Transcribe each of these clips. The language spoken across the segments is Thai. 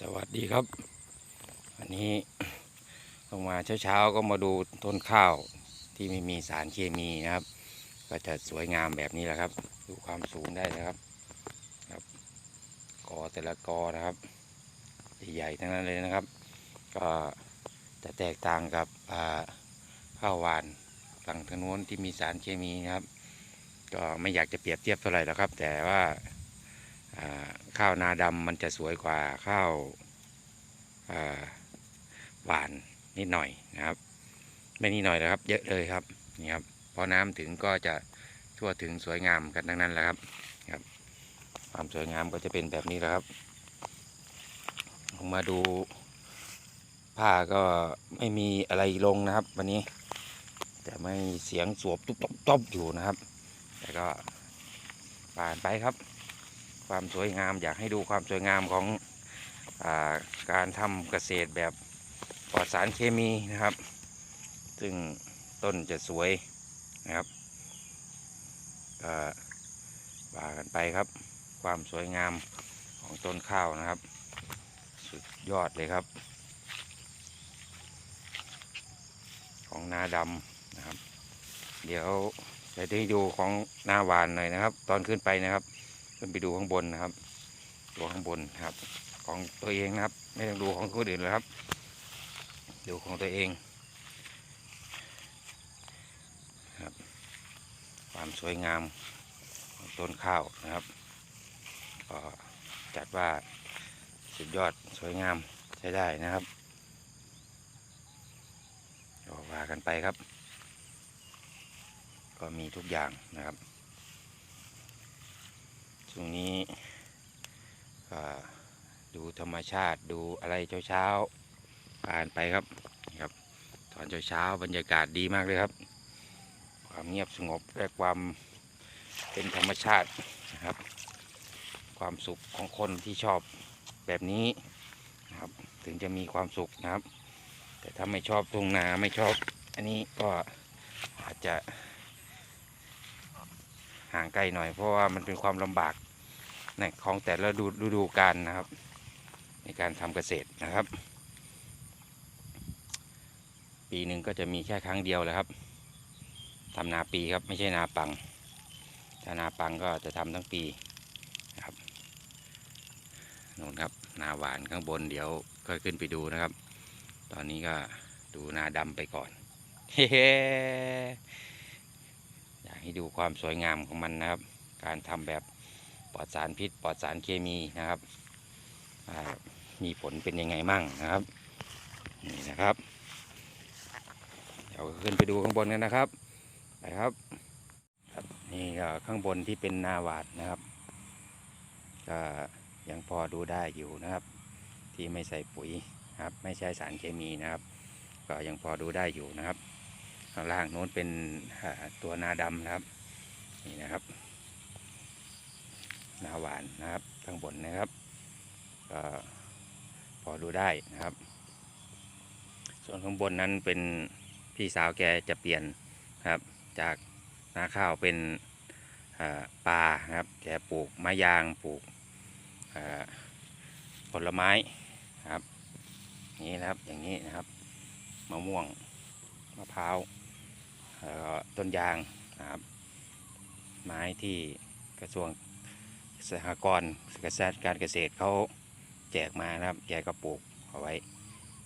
สวัสดีครับอันนี้ลงมาเช้าๆก็มาดูต้นข้าวที่ไม่มีสารเคมีนะครับ ก็จะสวยงามแบบนี้แหละครับ ดูความสูงได้นะครับครับ กอแต่ละกอนะครับใหญ่ๆทั้งนั้นเลยนะครับ ก็จะแตกต่างกับข้าวหวานฝั่งทางโน้นที่มีสารเคมีนะครับ ก็ไม่อยากจะเปรียบเทียบเท่าไหร่แล้วครับ แต่ว่า ข้าวนาดำมันจะสวยกว่าข้าวหวานนิดหน่อยนะครับ ไม่นิดหน่อยนะครับ เยอะเลยครับนี่ครับพอน้ำถึงก็จะทั่วถึงสวยงามกันทั้งนั้นแหละครับครับ ความสวยงามก็จะเป็นแบบนี้แหละครับมาดูผ้าก็ไม่มีอะไรลงนะครับ วันนี้ แต่ไม่เสียงสวบตุ๊บตุ๊บตุ๊บอยู่นะครับ แต่ก็ผ่านไปครับ ความสวยงามอยากให้ดูความสวยงามของอาการทำเกษตรแบบปลอดสารเคมีนะครับ ซึ่งต้นจะสวยนะครับก็ว่ากันไปครับ ความสวยงามของต้นข้าวนะครับ สุดยอดเลยครับ ของนาดำนะครับ เดี๋ยวจะได้ดูของนาหวานหน่อยนะครับ ตอนขึ้นไปนะครับ ขึ้นไปดูข้างบนนะครับดูข้างบนครับ ของตัวเองนะครับ ไม่ต้องดูของคนอื่นเลยครับ ดูของตัวเองครับ ความสวยงามของต้นข้าวนะครับก็จัดว่าสุดยอดสวยงามใช้ได้นะครับก็ว่ากันไปครับ ก็มีทุกอย่างนะครับ ช่วงนี้ดูธรรมชาติดูอะไรเช้าๆผ่านไปครับนะครับ ตอนเช้าๆบรรยากาศดีมากเลยครับ ความเงียบสงบและความเป็นธรรมชาตินะครับ ความสุขของคนที่ชอบแบบนี้นะครับ ถึงจะมีความสุขนะครับ แต่ถ้าไม่ชอบทุ่งนาไม่ชอบ อันนี้ก็อาจจะห่างไกลหน่อยเพราะว่ามันเป็นความลำบาก ในของแต่ละดูฤดูกาลนะครับ ในการทำเกษตรนะครับ ปีหนึ่งก็จะมีแค่ครั้งเดียวแหละครับทำนาปีครับไม่ใช่นาปัง ถ้านาปังก็จะทำทั้งปีนะครับนู่นครับนาหวานข้างบนเดี๋ยวค่อยขึ้นไปดูนะครับ ตอนนี้ก็ดูนาดำไปก่อนเฮ้อยากให้ดูความสวยงามของมันนะครับ การทำแบบ ปลอดสารพิษปลอดสารเคมีนะครับมีผลเป็นยังไงมั่งนะครับนี่นะครับ เดี๋ยวขึ้นไปดูข้างบนกันนะครับไปครับครับนี่ก็ข้างบนที่เป็นนาวานนะครับก็ยังพอดูได้อยู่นะครับ ที่ไม่ใส่ปุ๋ยครับไม่ใช้สารเคมีนะครับ ก็ยังพอดูได้อยู่นะครับ ข้างล่างโน้นเป็นตัวนาดำนะครับนี่นะครับ นาหวานนะครับข้างบนนะครับก็พอดูได้นะครับ ส่วนข้างบนนั้นเป็นพี่สาวแกจะเปลี่ยนครับ จากนาข้าวเป็นอ่าปลาครับแกปลูกไม้ยางปลูกผลไม้ครับนี่นะครับอย่างนี้นะครับมะม่วงมะพร้าวต้นยางนะครับ ไม้ที่กระทรวง สหกรณ์เกษตรการเกษตรเขาแจกมานะครับแกก็ปลูกเอาไว้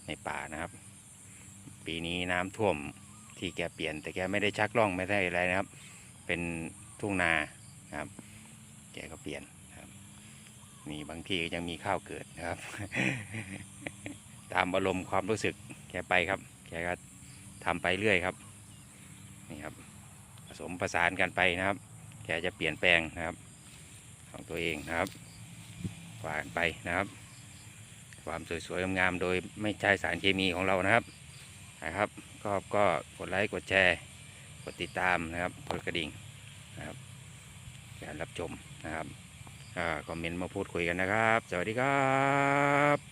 ในป่านะครับ ปีนี้น้ำท่วมที่แกเปลี่ยน แต่แกไม่ได้ชักล่องไม่ได้อะไรนะครับ เป็นทุ่งนานะครับ แกก็เปลี่ยนครับมีบางที่ยังมีข้าวเกิดนะครับ ตามอารมณ์ความรู้สึกแกไปครับ แกก็ทำไปเรื่อยครับนี่ครับผสมผสานกันไปนะครับ แกจะเปลี่ยนแปลงนะครับ ของตัวเองนะครับกวากไปนะครับ ความสวยๆงามๆโดยไม่ใช้สารเคมีของเรานะครับนะครับก็ก็กดไลค์กดแชร์ กดติดตามนะครับกดกระดิ่งนะครับการรับชมนะครับอ่าคอมเมนต์มาพูดคุยกันนะครับ สวัสดีครับ